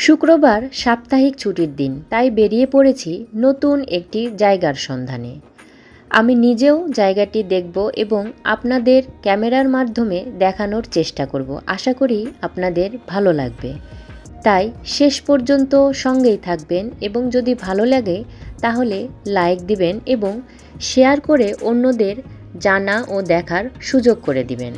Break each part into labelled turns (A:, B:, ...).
A: শুক্রবার সাপ্তাহিক ছুটির দিন, তাই বেরিয়ে পড়েছি নতুন একটি জায়গার সন্ধানে। আমি নিজেও জায়গাটি দেখব এবং আপনাদের ক্যামেরার মাধ্যমে দেখানোর চেষ্টা করব। আশা করি আপনাদের ভালো লাগবে। তাই শেষ পর্যন্ত সঙ্গেই থাকবেন এবং যদি ভালো লাগে, তাহলে লাইক দিবেন এবং শেয়ার করে অন্যদের জানা ও দেখার সুযোগ করে দিবেন।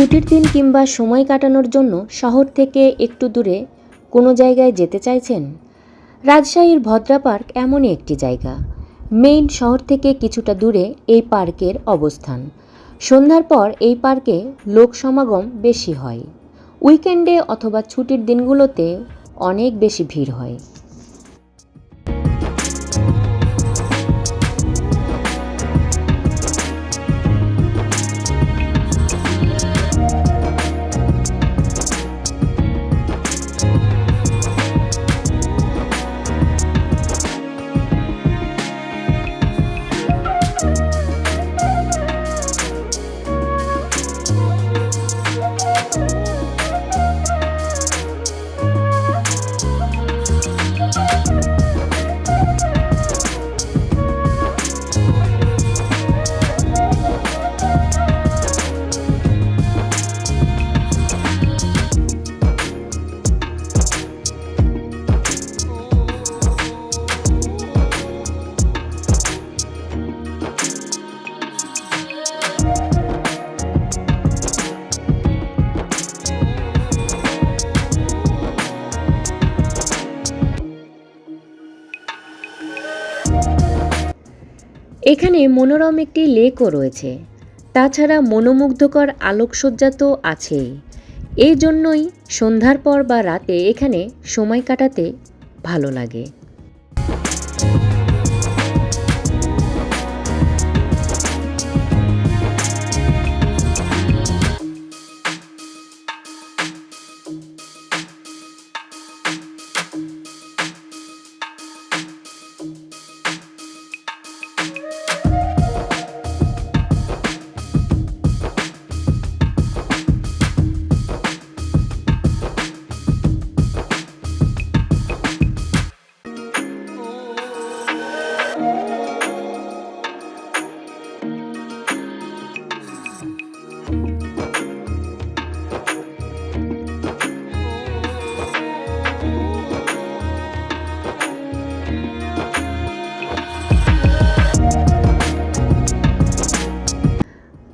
A: ছুটির দিন কিংবা সময় কাটানোর জন্য শহর থেকে একটু দূরে কোনো জায়গায় যেতে চাইছেন? রাজশাহীর ভদ্রা পার্ক এমনই একটি জায়গা। মেইন শহর থেকে কিছুটা দূরে এই পার্কের অবস্থান। সন্ধ্যার পর এই পার্কে লোক সমাগম বেশি হয়। উইকেন্ডে অথবা ছুটির দিনগুলোতে অনেক বেশি ভিড় হয়। এখানে মনোরম একটি লেকও রয়েছে। তাছাড়া মনোমুগ্ধকর আলোকসজ্জা তো আছেই। এই জন্যই সন্ধ্যার পর বা রাতে এখানে সময় কাটাতে ভালো লাগে।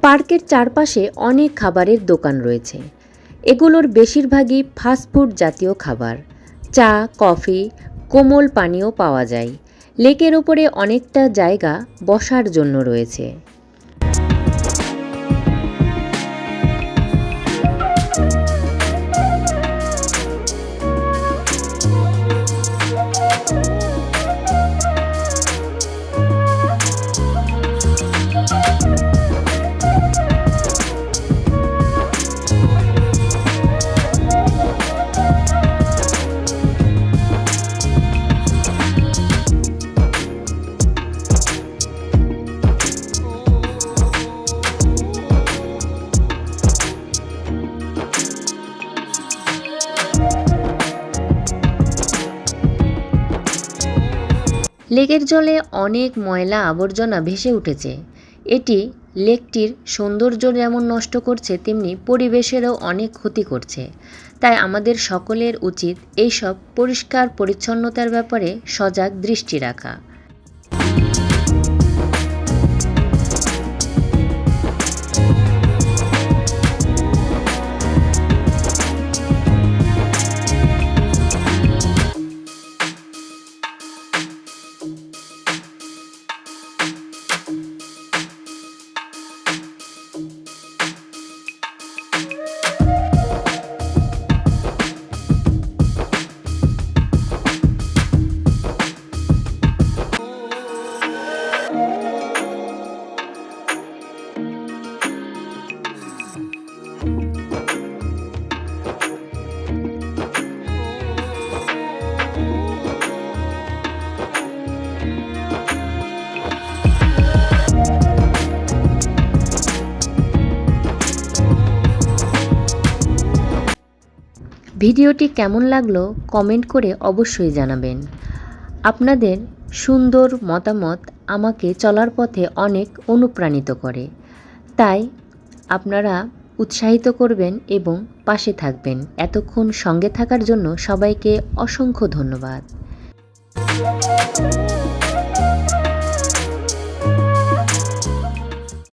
A: পার্কের চারপাশে অনেক খাবারের দোকান রয়েছে। এগুলোর বেশিরভাগই ফাস্টফুড জাতীয় খাবার। চা, কফি, কোমল পানীয় পাওয়া যায়। লেকের ওপরে অনেকটা জায়গা বসার জন্য রয়েছে। লেকের জলে অনেক ময়লা আবর্জনা ভেসে উঠেছে। এটি লেকটির সৌন্দর্য যেমন নষ্ট করছে, তেমনি পরিবেশেরও অনেক ক্ষতি করছে। তাই আমাদের সকলের উচিত এইসব পরিষ্কার পরিচ্ছন্নতার ব্যাপারে সজাগ দৃষ্টি রাখা। ভিডিওটি কেমন লাগল কমেন্ট করে অবশ্যই জানাবেন। আপনাদের সুন্দর মতামত আমাকে চলার পথে অনেক অনুপ্রাণিত করে। তাই আপনারা উৎসাহিত করবেন এবং পাশে থাকবেন। এতক্ষণ সঙ্গে থাকার জন্য সবাইকে অসংখ্য ধন্যবাদ।